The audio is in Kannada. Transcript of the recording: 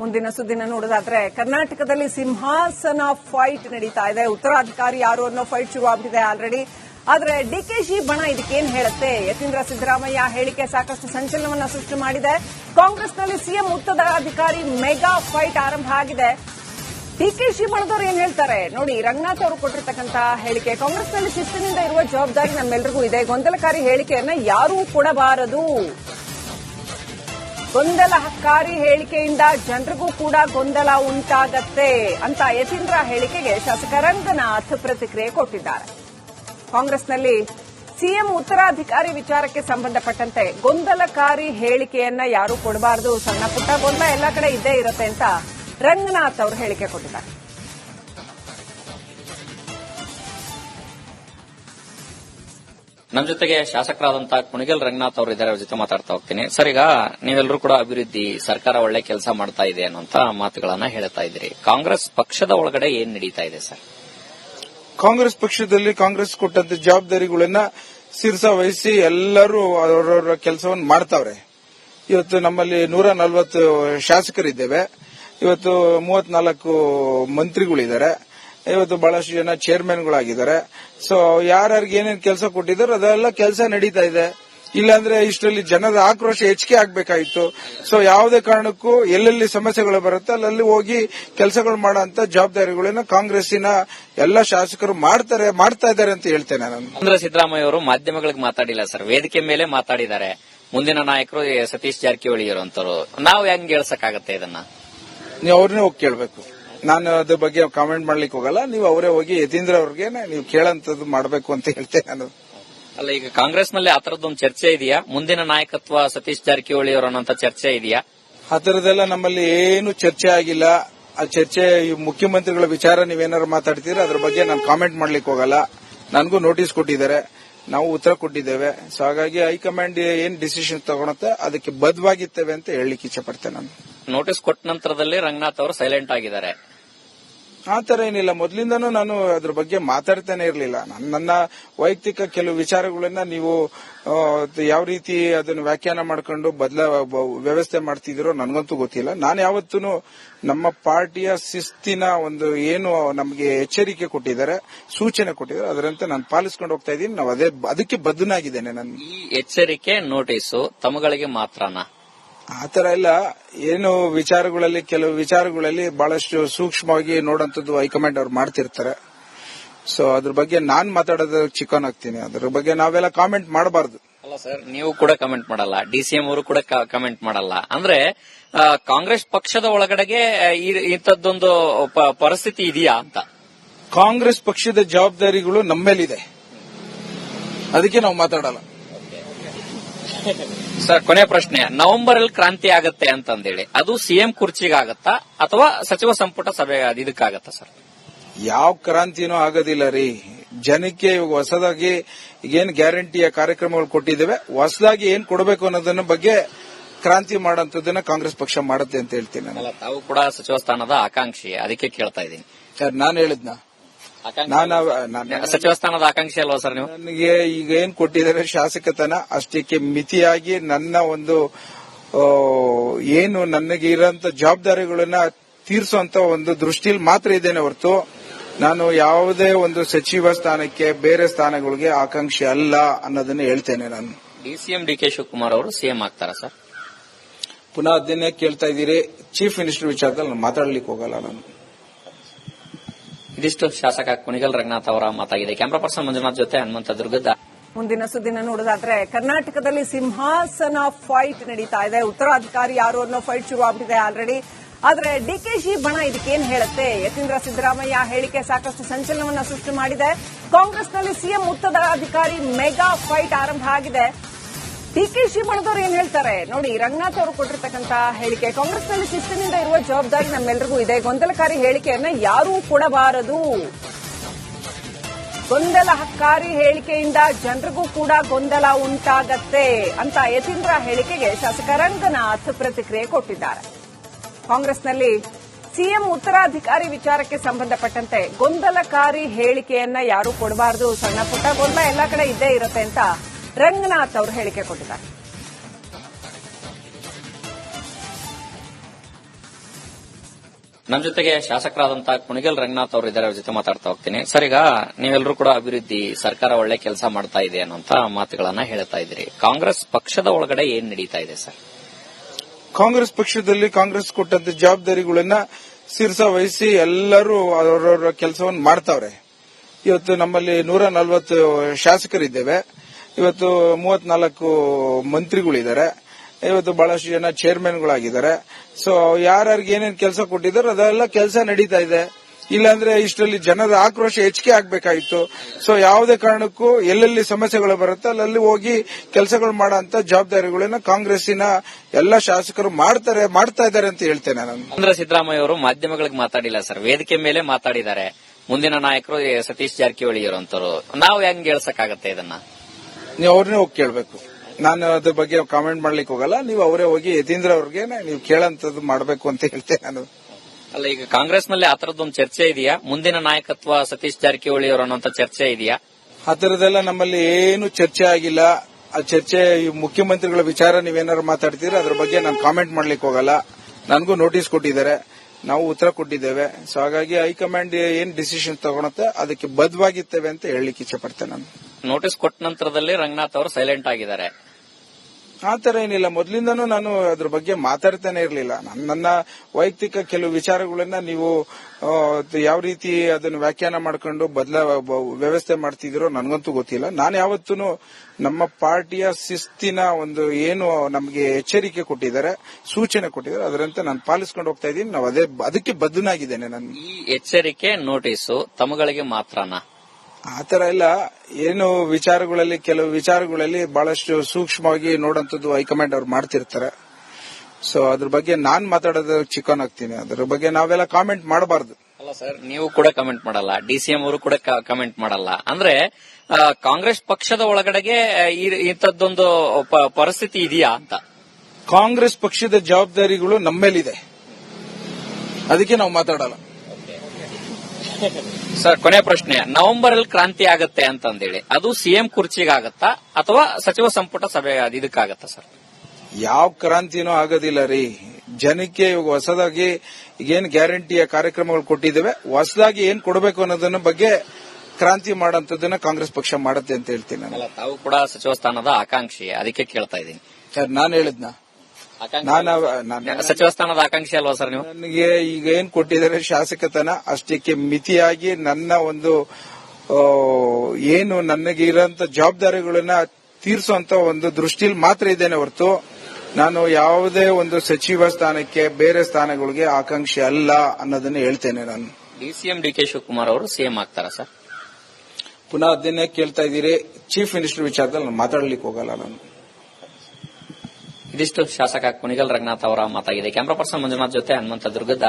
ಮುಂದಿನ ಸುದ್ದಿನ ನೋಡೋದಾದ್ರೆ, ಕರ್ನಾಟಕದಲ್ಲಿ ಸಿಂಹಾಸನ ಫೈಟ್ ನಡೀತಾ ಇದೆ. ಉತ್ತರಾಧಿಕಾರಿ ಯಾರು ಅನ್ನೋ ಫೈಟ್ ಶುರುವಾಗ್ಬಿಟ್ಟಿದೆ ಆಲ್ರೆಡಿ ಆದ್ರೆ ಡಿಕೆಶಿ ಬಣ ಇದಕ್ಕೇನು ಹೇಳುತ್ತೆ? ಯತೀಂದ್ರ ಸಿದ್ದರಾಮಯ್ಯ ಹೇಳಿಕೆ ಸಾಕಷ್ಟು ಸಂಚಲನವನ್ನ ಸೃಷ್ಟಿ ಮಾಡಿದೆ. ಕಾಂಗ್ರೆಸ್ನಲ್ಲಿ ಸಿಎಂ ಉತ್ತರಾಧಿಕಾರಿ ಮೆಗಾ ಫೈಟ್ ಆರಂಭ ಆಗಿದೆ. ಡಿ ಡಿಕೆಶಿ ಬಣದವ್ರು ಏನ್ ಹೇಳ್ತಾರೆ? ನೋಡಿ, ರಂಗನಾಥ್ ಅವರು ಕೊಟ್ಟಿರ್ತಕ್ಕಂತ ಹೇಳಿಕೆ, ಕಾಂಗ್ರೆಸ್ನಲ್ಲಿ ಶಿಸ್ತಿನಿಂದ ಇರುವ ಜವಾಬ್ದಾರಿ ನಮ್ಮೆಲ್ಲರಿಗೂ ಇದೆ. ಗೊಂದಲಕಾರಿ ಹೇಳಿಕೆಯನ್ನ ಯಾರೂ ಕೊಡಬಾರದು. ಗೊಂದಲಕಾರಿ ಹೇಳಿಕೆಯಿಂದ ಜನರಿಗೂ ಕೂಡ ಗೊಂದಲ ಉಂಟಾಗತ್ತೆ ಅಂತ ಯತೀಂದ್ರ ಹೇಳಿಕೆಗೆ ಶಾಸಕ ರಂಗನಾಥ್ ಪ್ರತಿಕ್ರಿಯೆ ಕೊಟ್ಟಿದ್ದಾರೆ. ಕಾಂಗ್ರೆಸ್ನಲ್ಲಿ ಸಿಎಂ ಉತ್ತರಾಧಿಕಾರಿ ವಿಚಾರಕ್ಕೆ ಸಂಬಂಧಪಟ್ಟಂತೆ ಗೊಂದಲಕಾರಿ ಹೇಳಿಕೆಯನ್ನ ಯಾರೂ ಕೊಡಬಾರದು ಸಣ್ಣ ಪುಟ್ಟ ಗೊಂದಲ ಎಲ್ಲ ಕಡೆ ಇದ್ದೇ ಇರುತ್ತೆ ಅಂತ ರಂಗನಾಥ್ ಅವರು ಹೇಳಿಕೆ ಕೊಟ್ಟಿದ್ದಾರೆ. ನಮ್ಮ ಜೊತೆಗೆ ಶಾಸಕರಾದಂತಹ ಕುಣಿಗಲ್ ರಂಗನಾಥ್ ಅವರು ಇದ್ದಾರೆ, ಅವ್ರ ಜೊತೆ ಮಾತಾಡ್ತಾ ಹೋಗ್ತೀನಿ. ಸರ್, ಈಗ ನೀವೆಲ್ಲರೂ ಕೂಡ ಅಭಿವೃದ್ಧಿ, ಸರ್ಕಾರ ಒಳ್ಳೆ ಕೆಲಸ ಮಾಡ್ತಾ ಇದೆ ಅನ್ನುವಂತ ಮಾತುಗಳನ್ನ ಹೇಳ್ತಾ ಇದ್ದೀರಿ. ಕಾಂಗ್ರೆಸ್ ಪಕ್ಷದ ಒಳಗಡೆ ಏನ್ ನಡೀತಾ ಇದೆ, ಸರ್? ಕಾಂಗ್ರೆಸ್ ಪಕ್ಷದಲ್ಲಿ ಕಾಂಗ್ರೆಸ್ ಕೊಟ್ಟಂತ ಜವಾಬ್ದಾರಿಗಳನ್ನ ಶಿರ್ಸ ವಹಿಸಿ ಎಲ್ಲರೂ ಅವರವರ ಕೆಲಸವನ್ನು ಮಾಡ್ತಾವ್ರೆ. ಇವತ್ತು ನಮ್ಮಲ್ಲಿ ನೂರ ನಲವತ್ತು ಶಾಸಕರಿದ್ದೇವೆ. ಇವತ್ತು ಮೂವತ್ನಾಲ್ಕು ಮಂತ್ರಿಗಳಿದ್ದಾರೆ. ಇವತ್ತು ಬಹಳಷ್ಟು ಜನ ಚೇರ್ಮನ್ಗಳಾಗಿದ್ದಾರೆ ಸೊ ಯಾರ್ಯಾರಿಗೆ ಏನೇನು ಕೆಲಸ ಕೊಟ್ಟಿದ್ದಾರೆ ಅದೆಲ್ಲ ಕೆಲಸ ನಡೀತಾ ಇದೆ. ಇಲ್ಲಾಂದ್ರೆ ಇಷ್ಟರಲ್ಲಿ ಜನರ ಆಕ್ರೋಶ ಹೆಚ್ಚಿಗೆ ಆಗ್ಬೇಕಾಗಿತ್ತು ಸೊ ಯಾವುದೇ ಕಾರಣಕ್ಕೂ ಎಲ್ಲೆಲ್ಲಿ ಸಮಸ್ಯೆಗಳು ಬರುತ್ತೆ ಅಲ್ಲಲ್ಲಿ ಹೋಗಿ ಕೆಲಸಗಳು ಮಾಡುವಂತ ಜವಾಬ್ದಾರಿಗಳನ್ನ ಕಾಂಗ್ರೆಸ್ಸಿನ ಎಲ್ಲ ಶಾಸಕರು ಮಾಡ್ತಾರೆ ಮಾಡ್ತಾ ಇದ್ದಾರೆ ಅಂತ ಹೇಳ್ತೇನೆ ನಾನು. ಅಂದ್ರೆ ಸಿದ್ದರಾಮಯ್ಯ ಅವರು ಮಾಧ್ಯಮಗಳಿಗೆ ಮಾತಾಡಿಲ್ಲ ಸರ್. ವೇದಿಕೆ ಮೇಲೆ ಮಾತಾಡಿದ್ದಾರೆ. ಮುಂದಿನ ನಾಯಕರು ಸತೀಶ್ ಜಾರಕಿಹೊಳಿ ಇರುವಂತರು ನಾವು ಹೆಂಗ್ ಹೇಳ್ಸಕ್ಕಾಗತ್ತೆ ಇದನ್ನ? ನೀವು ಅವ್ರನ್ನೇ ಹೋಗಿ ಕೇಳಬೇಕು. ನಾನು ಅದ್ರ ಬಗ್ಗೆ ಕಾಮೆಂಟ್ ಮಾಡ್ಲಿಕ್ಕೆ ಹೋಗಲ್ಲ. ನೀವು ಅವರೇ ಹೋಗಿ ಯತೀಂದ್ರ ಅವ್ರಿಗೆ ನೀವು ಕೇಳಂತದ್ದು ಮಾಡಬೇಕು ಅಂತ ಹೇಳ್ತೇನೆ ನಾನು. ಅಲ್ಲ ಈಗ ಕಾಂಗ್ರೆಸ್ನಲ್ಲಿ ಆ ತರದೊಂದು ಚರ್ಚೆ ಇದೆಯಾ? ಮುಂದಿನ ನಾಯಕತ್ವ ಸತೀಶ್ ಜಾರಕಿಹೊಳಿ ಅವರನ್ನಂತ ಚರ್ಚೆ ಇದೆಯಾ? ಆ ಥರದ್ದೆಲ್ಲ ನಮ್ಮಲ್ಲಿ ಏನು ಚರ್ಚೆ ಆಗಿಲ್ಲ. ಆ ಚರ್ಚೆ ಈ ಮುಖ್ಯಮಂತ್ರಿಗಳ ವಿಚಾರ ನೀವೇನಾದ್ರು ಮಾತಾಡ್ತೀರಾ? ಅದ್ರ ಬಗ್ಗೆ ನಾನು ಕಾಮೆಂಟ್ ಮಾಡ್ಲಿಕ್ಕೆ ಹೋಗಲ್ಲ. ನನಗೂ ನೋಟಿಸ್ ಕೊಟ್ಟಿದ್ದಾರೆ. ನಾವು ಉತ್ತರ ಕೊಟ್ಟಿದ್ದೇವೆ. ಸೊ ಹಾಗಾಗಿ ಹೈಕಮಾಂಡ್ ಏನ್ ಡಿಸಿಷನ್ ತಗೊಳತ್ತೆ ಅದಕ್ಕೆ ಬದ್ಧವಾಗಿರ್ತೇವೆ ಅಂತ ಹೇಳಲಿಕ್ಕೆ ಇಚ್ಛಪಡ್ತೇನೆ ನಾನು. ನೋಟಿಸ್ ಕೊಟ್ಟ ನಂತರದಲ್ಲಿ ರಂಗನಾಥ್ ಅವರು ಸೈಲೆಂಟ್ ಆಗಿದ್ದಾರೆ. ಆ ತರ ಏನಿಲ್ಲ. ಮೊದಲಿಂದನೂ ನಾನು ಅದ್ರ ಬಗ್ಗೆ ಮಾತಾಡ್ತಾನೆ ಇರಲಿಲ್ಲ. ನನ್ನ ವೈಯಕ್ತಿಕ ಕೆಲವು ವಿಚಾರಗಳನ್ನ ನೀವು ಯಾವ ರೀತಿ ಅದನ್ನು ವ್ಯಾಖ್ಯಾನ ಮಾಡ್ಕೊಂಡು ಬದಲ ವ್ಯವಸ್ಥೆ ಮಾಡ್ತಿದ್ದೀರೋ ನನಗಂತೂ ಗೊತ್ತಿಲ್ಲ. ನಾನು ಯಾವತ್ತೂ ನಮ್ಮ ಪಾರ್ಟಿಯ ಶಿಸ್ತಿನ ಒಂದು ಏನು ನಮಗೆ ಎಚ್ಚರಿಕೆ ಕೊಟ್ಟಿದ್ದಾರೆ, ಸೂಚನೆ ಕೊಟ್ಟಿದ್ದಾರೆ, ಅದರಂತೆ ನಾನು ಪಾಲಿಸ್ಕೊಂಡು ಹೋಗ್ತಾ ಇದ್ದೀನಿ. ನಾವು ಅದೇ ಅದಕ್ಕೆ ಬದ್ಧನಾಗಿದ್ದೇನೆ ನಾನು. ಈ ಎಚ್ಚರಿಕೆ, ನೋಟಿಸು ತಮಗಳಿಗೆ ಮಾತ್ರನಾ? ಆ ತರ ಎಲ್ಲ ಏನು ವಿಚಾರಗಳಲ್ಲಿ ಕೆಲವು ವಿಚಾರಗಳಲ್ಲಿ ಬಹಳಷ್ಟು ಸೂಕ್ಷ್ಮವಾಗಿ ನೋಡಂತದ್ದು ಹೈಕಮಾಂಡ್ ಅವ್ರು ಮಾಡ್ತಿರ್ತಾರೆ. ಸೊ ಅದ್ರ ಬಗ್ಗೆ ನಾನ್ ಮಾತಾಡೋದು ಚಿಕನ್ ಆಗ್ತೀನಿ. ಅದ್ರ ಬಗ್ಗೆ ನಾವೆಲ್ಲ ಕಾಮೆಂಟ್ ಮಾಡಬಾರ್ದು. ಅಲ್ಲ ಸರ್ ನೀವು ಕೂಡ ಕಮೆಂಟ್ ಮಾಡಲ್ಲ. ಡಿಸಿಎಂ ಅವರು ಕೂಡ ಕಮೆಂಟ್ ಮಾಡಲ್ಲ. ಅಂದ್ರೆ ಕಾಂಗ್ರೆಸ್ ಪಕ್ಷದ ಒಳಗಡೆಗೆ ಇಂಥದ್ದೊಂದು ಪರಿಸ್ಥಿತಿ ಇದೆಯಾ ಅಂತ? ಕಾಂಗ್ರೆಸ್ ಪಕ್ಷದ ಜವಾಬ್ದಾರಿಗಳು ನಮ್ಮೇಲಿದೆ. ಅದಕ್ಕೆ ನಾವು ಮಾತಾಡಲ್ಲ. ಸರ್ ಕೊನೆ ಪ್ರಶ್ನೆ. ನವೆಂಬರ್ ಅಲ್ಲಿ ಕ್ರಾಂತಿ ಆಗತ್ತೆ ಅಂತಂದೇಳಿ. ಅದು ಸಿಎಂ ಕುರ್ಚಿಗಾಗತ್ತಾ ಅಥವಾ ಸಚಿವ ಸಂಪುಟ ಸಭೆ ಇದಕ್ಕಾಗತ್ತಾ ಸರ್? ಯಾವ ಕ್ರಾಂತಿನೂ ಆಗೋದಿಲ್ಲ ರೀ. ಜನಕ್ಕೆ ಇವಾಗ ಹೊಸದಾಗಿ ಏನ್ ಗ್ಯಾರಂಟಿಯ ಕಾರ್ಯಕ್ರಮಗಳು ಕೊಟ್ಟಿದ್ದೇವೆ ಹೊಸದಾಗಿ ಏನ್ ಕೊಡಬೇಕು ಅನ್ನೋದನ್ನ ಬಗ್ಗೆ ಕ್ರಾಂತಿ ಮಾಡೋಂಥದ್ದನ್ನ ಕಾಂಗ್ರೆಸ್ ಪಕ್ಷ ಮಾಡುತ್ತೆ ಅಂತ ಹೇಳ್ತೀನಿ ನಾನು. ತಾವು ಕೂಡ ಸಚಿವ ಸ್ಥಾನದ ಆಕಾಂಕ್ಷಿ ಅದಕ್ಕೆ ಕೇಳ್ತಾ ಇದ್ದೀನಿ. ಸರ್ ನಾನು ಹೇಳಿದ್ನ? ನಾನು ಸಚಿವ ಸ್ಥಾನದ ಆಕಾಂಕ್ಷಿ ಅಲ್ವಾ ಸರ್ ನೀವು? ನನಗೆ ಈಗ ಏನ್ ಕೊಟ್ಟಿದ್ದಾರೆ ಶಾಸಕತನ ಅಷ್ಟಕ್ಕೆ ಮಿತಿಯಾಗಿ ನನ್ನ ಒಂದು ಏನು ನನಗೆ ಇರೋಂತ ಜವಾಬ್ದಾರಿಗಳನ್ನ ತೀರಿಸುವಂತ ಒಂದು ದೃಷ್ಟಿಯಲ್ಲಿ ಮಾತ್ರ ಇದ್ದೇನೆ ಹೊರತು ನಾನು ಯಾವುದೇ ಒಂದು ಸಚಿವ ಸ್ಥಾನಕ್ಕೆ ಬೇರೆ ಸ್ಥಾನಗಳಿಗೆ ಆಕಾಂಕ್ಷಿ ಅಲ್ಲ ಅನ್ನೋದನ್ನ ಹೇಳ್ತೇನೆ ನಾನು. ಡಿಸಿಎಂ ಡಿ ಕೆ ಶಿವಕುಮಾರ್ ಅವರು ಸಿಎಂ ಆಗ್ತಾರಾ ಸರ್? ಪುನಃ ಅದನ್ನೇ ಕೇಳ್ತಾ ಇದ್ದೀರಿ. ಚೀಫ್ ಮಿನಿಸ್ಟರ್ ವಿಚಾರದಲ್ಲಿ ನಾನು ಮಾತಾಡ್ಲಿಕ್ಕೆ ಹೋಗಲ್ಲ ನಾನು. ಇದಿಷ್ಟು ಶಾಸಕ ಕುಣಿಗಲ್ ರಂಗನಾಥ್ ಅವರ ಮಾತಾಗಿದೆ. ಕ್ಯಾಮರಾ ಪರ್ಸನ್ ಮಂಜುನಾಥ್ ಜೊತೆ ಹನುಮಂತ ದುರ್ಗದ ಮುಂದಿನ ಸುದ್ದಿನ ನೋಡೋದಾದ್ರೆ, ಕರ್ನಾಟಕದಲ್ಲಿ ಸಿಂಹಾಸನ ಫೈಟ್ ನಡೀತಾ ಇದೆ. ಉತ್ತರಾಧಿಕಾರಿ ಯಾರು ಅನ್ನೋ ಫೈಟ್ ಶುರು ಆಗ್ಬಿಟ್ಟಿದೆ ಆಲ್ರೆಡಿ ಆದ್ರೆ ಡಿಕೆಶಿ ಬಣ ಇದಕ್ಕೇನ್ ಹೇಳುತ್ತೆ? ಯತೀಂದ್ರ ಸಿದ್ದರಾಮಯ್ಯ ಹೇಳಿಕೆ ಸಾಕಷ್ಟು ಸಂಚಲನವನ್ನ ಸೃಷ್ಟಿ ಮಾಡಿದೆ. ಕಾಂಗ್ರೆಸ್ನಲ್ಲಿ ಸಿಎಂ ಉತ್ತರಾಧಿಕಾರಿ ಮೆಗಾ ಫೈಟ್ ಆರಂಭ ಆಗಿದೆ. ಡಿಕೆಶಿ ಬಣದವ್ರು ಏನ್ ಹೇಳ್ತಾರೆ? ನೋಡಿ, ರಂಗನಾಥ್ ಅವರು ಕೊಟ್ಟಿರ್ತಕ್ಕಂತ ಹೇಳಿಕೆ ಕಾಂಗ್ರೆಸ್ನಲ್ಲಿ ಶಿಸ್ತಿನಿಂದ ಇರುವ ಜವಾಬ್ದಾರಿ ನಮ್ಮೆಲ್ಲರಿಗೂ ಇದೆ. ಗೊಂದಲಕಾರಿ ಹೇಳಿಕೆಯನ್ನ ಯಾರೂ ಕೊಡಬಾರದು. ಗೊಂದಲಕಾರಿ ಹೇಳಿಕೆಯಿಂದ ಜನರಿಗೂ ಕೂಡ ಗೊಂದಲ ಉಂಟಾಗತ್ತೆ ಅಂತ ಯತೀಂದ್ರ ಹೇಳಿಕೆಗೆ ಶಾಸಕ ರಂಗನಾಥ್ ಪ್ರತಿಕ್ರಿಯೆ ಕೊಟ್ಟಿದ್ದಾರೆ. ಕಾಂಗ್ರೆಸ್ನಲ್ಲಿ ಸಿಎಂ ಉತ್ತರಾಧಿಕಾರಿ ವಿಚಾರಕ್ಕೆ ಸಂಬಂಧಪಟ್ಟಂತೆ ಗೊಂದಲಕಾರಿ ಹೇಳಿಕೆಯನ್ನ ಯಾರೂ ಕೊಡಬಾರದು. ಸಣ್ಣ ಪುಟ್ಟ ಗೊಂದಲ ಎಲ್ಲ ಕಡೆ ಇದ್ದೇ ಇರುತ್ತೆ ಅಂತ ರಂಗನಾಥ್ ಅವರು ಹೇಳಿಕೆ ಕೊಟ್ಟಿದ್ದಾರೆ. ನಮ್ಮ ಜೊತೆಗೆ ಶಾಸಕರಾದಂತಹ ಕುಣಿಗಲ್ ರಂಗನಾಥ್ ಅವರು ಇದ್ದಾರೆ ಅವ್ರ ಜೊತೆ ಮಾತಾಡ್ತಾ ಹೋಗ್ತೀನಿ. ಸರ್ ಈಗ ನೀವೆಲ್ಲರೂ ಕೂಡ ಅಭಿವೃದ್ಧಿ ಸರ್ಕಾರ ಒಳ್ಳೆ ಕೆಲಸ ಮಾಡ್ತಾ ಇದೆ ಅನ್ನೋಂತ ಮಾತುಗಳನ್ನ ಹೇಳ್ತಾ ಇದ್ದೀರಿ. ಕಾಂಗ್ರೆಸ್ ಪಕ್ಷದ ಒಳಗಡೆ ಏನ್ ನಡೀತಾ ಇದೆ ಸರ್? ಕಾಂಗ್ರೆಸ್ ಪಕ್ಷದಲ್ಲಿ ಕಾಂಗ್ರೆಸ್ ಕೊಟ್ಟಂತ ಜವಾಬ್ದಾರಿಗಳನ್ನ ಶಿರ್ಸ ವಹಿಸಿ ಎಲ್ಲರೂ ಅವರವರ ಕೆಲಸವನ್ನು ಮಾಡ್ತಾವ್ರೆ. ಇವತ್ತು ನಮ್ಮಲ್ಲಿ ನೂರ ನಲವತ್ತು ಶಾಸಕರಿದ್ದೇವೆ. ಇವತ್ತು ಮೂವತ್ನಾಲ್ಕು ಮಂತ್ರಿಗಳಿದ್ದಾರೆ. ಇವತ್ತು ಬಹಳಷ್ಟು ಜನ ಚೇರ್ಮನ್ಗಳಾಗಿದ್ದಾರೆ ಸೊ ಯಾರ್ಯಾರಿಗೆ ಏನೇನು ಕೆಲಸ ಕೊಟ್ಟಿದ್ದಾರೆ ಅದೆಲ್ಲ ಕೆಲಸ ನಡೀತಾ ಇದೆ. ಇಲ್ಲಾಂದ್ರೆ ಇಷ್ಟರಲ್ಲಿ ಜನರ ಆಕ್ರೋಶ ಹೆಚ್ಚಿಗೆ ಆಗ್ಬೇಕಾಗಿತ್ತು ಸೊ ಯಾವುದೇ ಕಾರಣಕ್ಕೂ ಎಲ್ಲೆಲ್ಲಿ ಸಮಸ್ಯೆಗಳು ಬರುತ್ತೆ ಅಲ್ಲಲ್ಲಿ ಹೋಗಿ ಕೆಲಸಗಳು ಮಾಡುವಂತ ಜವಾಬ್ದಾರಿಗಳನ್ನ ಕಾಂಗ್ರೆಸ್ಸಿನ ಎಲ್ಲ ಶಾಸಕರು ಮಾಡ್ತಾರೆ, ಮಾಡ್ತಾ ಇದ್ದಾರೆ ಅಂತ ಹೇಳ್ತೇನೆ ನಾನು. ಅಂದ್ರೆ ಸಿದ್ದರಾಮಯ್ಯ ಅವರು ಮಾಧ್ಯಮಗಳಿಗೆ ಮಾತಾಡಿಲ್ಲ ಸರ್. ವೇದಿಕೆ ಮೇಲೆ ಮಾತಾಡಿದ್ದಾರೆ. ಮುಂದಿನ ನಾಯಕರು ಸತೀಶ್ ಜಾರಕಿಹೊಳಿ ಇರುವಂತರು ನಾವು ಹೆಂಗ್ ಹೇಳ್ಸಕ್ಕಾಗತ್ತೆ ಇದನ್ನ? ನೀವು ಅವ್ರನ್ನೇ ಹೋಗಿ ಕೇಳಬೇಕು. ನಾನು ಅದ್ರ ಬಗ್ಗೆ ಕಾಮೆಂಟ್ ಮಾಡ್ಲಿಕ್ಕೆ ಹೋಗಲ್ಲ. ನೀವು ಅವರೇ ಹೋಗಿ ಯತೀಂದ್ರ ಅವ್ರಿಗೆ ನೀವು ಕೇಳಂತದ್ದು ಮಾಡಬೇಕು ಅಂತ ಹೇಳ್ತೇನೆ ನಾನು. ಅಲ್ಲ ಈಗ ಕಾಂಗ್ರೆಸ್ನಲ್ಲಿ ಆ ತರದೊಂದು ಚರ್ಚೆ ಇದೆಯಾ? ಮುಂದಿನ ನಾಯಕತ್ವ ಸತೀಶ್ ಜಾರಕಿಹೊಳಿ ಅವರು ಅನ್ನೋಂತ ಚರ್ಚೆ ಇದೆಯಾ? ಆ ಥರದ್ದೆಲ್ಲ ನಮ್ಮಲ್ಲಿ ಏನು ಚರ್ಚೆ ಆಗಿಲ್ಲ. ಆ ಚರ್ಚೆ ಈ ಮುಖ್ಯಮಂತ್ರಿಗಳ ವಿಚಾರ ನೀವೇನಾದ್ರು ಮಾತಾಡ್ತೀರಾ? ಅದ್ರ ಬಗ್ಗೆ ನಾನು ಕಾಮೆಂಟ್ ಮಾಡ್ಲಿಕ್ಕೆ ಹೋಗಲ್ಲ. ನನಗೂ ನೋಟಿಸ್ ಕೊಟ್ಟಿದ್ದಾರೆ. ನಾವು ಉತ್ತರ ಕೊಟ್ಟಿದ್ದೇವೆ. ಸೊ ಹಾಗಾಗಿ ಹೈಕಮಾಂಡ್ ಏನ್ ಡಿಸಿಷನ್ ತಗೊಳತ್ತೆ ಅದಕ್ಕೆ ಬದ್ಧವಾಗಿರ್ತೇವೆ ಅಂತ ಹೇಳಲಿಕ್ಕೆ ಇಚ್ಛೆ ಪಡ್ತೇನೆ ನಾನು. ನೋಟಿಸ್ ಕೊಟ್ಟ ನಂತರದಲ್ಲಿ ರಂಗನಾಥ್ ಅವರು ಸೈಲೆಂಟ್ ಆಗಿದ್ದಾರೆ. ಆ ತರ ಏನಿಲ್ಲ. ಮೊದಲಿಂದನೂ ನಾನು ಅದ್ರ ಬಗ್ಗೆ ಮಾತಾಡ್ತಾನೆ ಇರಲಿಲ್ಲ. ನನ್ನ ವೈಯಕ್ತಿಕ ಕೆಲವು ವಿಚಾರಗಳನ್ನ ನೀವು ಯಾವ ರೀತಿ ಅದನ್ನು ವ್ಯಾಖ್ಯಾನ ಮಾಡ್ಕೊಂಡು ಬದಲ ವ್ಯವಸ್ಥೆ ಮಾಡ್ತಿದ್ದೀರೋ ನನಗಂತೂ ಗೊತ್ತಿಲ್ಲ. ನಾನು ಯಾವತ್ತೂ ನಮ್ಮ ಪಾರ್ಟಿಯ ಶಿಸ್ತಿನ ಒಂದು ಏನು ನಮಗೆ ಎಚ್ಚರಿಕೆ ಕೊಟ್ಟಿದ್ದಾರೆ ಸೂಚನೆ ಕೊಟ್ಟಿದ್ದಾರೆ ಅದರಂತೆ ನಾನು ಪಾಲಿಸ್ಕೊಂಡು ಹೋಗ್ತಾ ಇದ್ದೀನಿ. ನಾವು ಅದೇ ಅದಕ್ಕೆ ಬದ್ಧನಾಗಿದ್ದೇನೆ ನಾನು. ಈ ಎಚ್ಚರಿಕೆ ನೋಟಿಸು ತಮಗಳಿಗೆ ಮಾತ್ರನಾ? ಆ ತರ ಎಲ್ಲ ಏನು ವಿಚಾರಗಳಲ್ಲಿ ಕೆಲವು ವಿಚಾರಗಳಲ್ಲಿ ಬಹಳಷ್ಟು ಸೂಕ್ಷ್ಮವಾಗಿ ನೋಡಂತದ್ದು ಹೈಕಮಾಂಡ್ ಅವ್ರು ಮಾಡ್ತಿರ್ತಾರೆ. ಸೊ ಅದ್ರ ಬಗ್ಗೆ ನಾನ್ ಮಾತಾಡೋದು ಚಿಕನ್ ಆಗ್ತೀನಿ. ಅದ್ರ ಬಗ್ಗೆ ನಾವೆಲ್ಲ ಕಾಮೆಂಟ್ ಮಾಡಬಾರ್ದು. ಅಲ್ಲ ಸರ್ ನೀವು ಕೂಡ ಕಮೆಂಟ್ ಮಾಡಲ್ಲ. ಡಿಸಿಎಂ ಅವರು ಕೂಡ ಕಮೆಂಟ್ ಮಾಡಲ್ಲ. ಅಂದ್ರೆ ಕಾಂಗ್ರೆಸ್ ಪಕ್ಷದ ಒಳಗಡೆಗೆ ಇಂಥದ್ದೊಂದು ಪರಿಸ್ಥಿತಿ ಇದೆಯಾ ಅಂತ? ಕಾಂಗ್ರೆಸ್ ಪಕ್ಷದ ಜವಾಬ್ದಾರಿಗಳು ನಮ್ಮೇಲಿದೆ. ಅದಕ್ಕೆ ನಾವು ಮಾತಾಡಲ್ಲ. ಸರ್ ಕೊನೆ ಪ್ರಶ್ನೆ. ನವೆಂಬರ್ ಅಲ್ಲಿ ಕ್ರಾಂತಿ ಆಗುತ್ತೆ ಅಂತಂದೇಳಿ. ಅದು ಸಿಎಂ ಕುರ್ಚಿಗಾಗತ್ತಾ? ಅಥವಾ ಸಚಿವ ಸಂಪುಟ ಸಭೆ ಇದಕ್ಕಾಗತ್ತಾ ಸರ್? ಯಾವ ಕ್ರಾಂತಿನೂ ಆಗೋದಿಲ್ಲ ರೀ. ಜನಕ್ಕೆ ಇವಾಗ ಹೊಸದಾಗಿ ಏನ್ ಗ್ಯಾರಂಟಿಯ ಕಾರ್ಯಕ್ರಮಗಳು ಕೊಟ್ಟಿದ್ದೇವೆ ಹೊಸದಾಗಿ ಏನ್ ಕೊಡಬೇಕು ಅನ್ನೋದನ್ನ ಬಗ್ಗೆ ಕ್ರಾಂತಿ ಮಾಡೋಂಥದ್ದನ್ನ ಕಾಂಗ್ರೆಸ್ ಪಕ್ಷ ಮಾಡುತ್ತೆ ಅಂತ ಹೇಳ್ತೀನಿ ನಾನು. ತಾವು ಕೂಡ ಸಚಿವ ಸ್ಥಾನದ ಆಕಾಂಕ್ಷಿ ಅದಕ್ಕೆ ಕೇಳ್ತಾ ಇದ್ದೀನಿ. ಸರ್ ನಾನು ಹೇಳಿದ್ನ. ನಾನು ಸಚಿವ ಸ್ಥಾನದ ಆಕಾಂಕ್ಷಿ ಅಲ್ವಾ ಸರ್ ನೀವು? ನನಗೆ ಈಗ ಏನ್ ಕೊಟ್ಟಿದ್ದಾರೆ ಶಾಸಕತನ ಅಷ್ಟಕ್ಕೆ ಮಿತಿಯಾಗಿ ನನ್ನ ಒಂದು ಏನು ನನಗೆ ಇರುವಂತ ಜವಾಬ್ದಾರಿಗಳನ್ನ ತೀರಿಸುವಂತ ಒಂದು ದೃಷ್ಟಿಯಲ್ಲಿ ಮಾತ್ರ ಇದ್ದೇನೆ ಹೊರತು ನಾನು ಯಾವುದೇ ಒಂದು ಸಚಿವ ಸ್ಥಾನಕ್ಕೆ ಬೇರೆ ಸ್ಥಾನಗಳಿಗೆ ಆಕಾಂಕ್ಷಿ ಅಲ್ಲ ಅನ್ನೋದನ್ನ ಹೇಳ್ತೇನೆ ನಾನು. ಡಿಸಿಎಂ ಡಿ ಕೆ ಶಿವಕುಮಾರ್ ಅವರು ಸಿಎಂ ಆಗ್ತಾರಾ ಸರ್? ಪುನಃ ಅದನ್ನೇ ಕೇಳ್ತಾ ಇದ್ದೀರಿ. ಚೀಫ್ ಮಿನಿಸ್ಟರ್ ವಿಚಾರದಲ್ಲಿ ನಾನು ಮಾತಾಡ್ಲಿಕ್ಕೆ ಹೋಗಲ್ಲ ನಾನು. ಇದಿಷ್ಟು ಶಾಸಕ ಕುಣಿಗಲ್ ರಂಗನಾಥ್ ಅವರ ಮಾತಾಗಿದೆ. ಕ್ಯಾಮ್ರಾ ಪರ್ಸನ್ ಮಂಜುನಾಥ್ ಜೊತೆ ಹನುಮಂತ ದುರ್ಗದ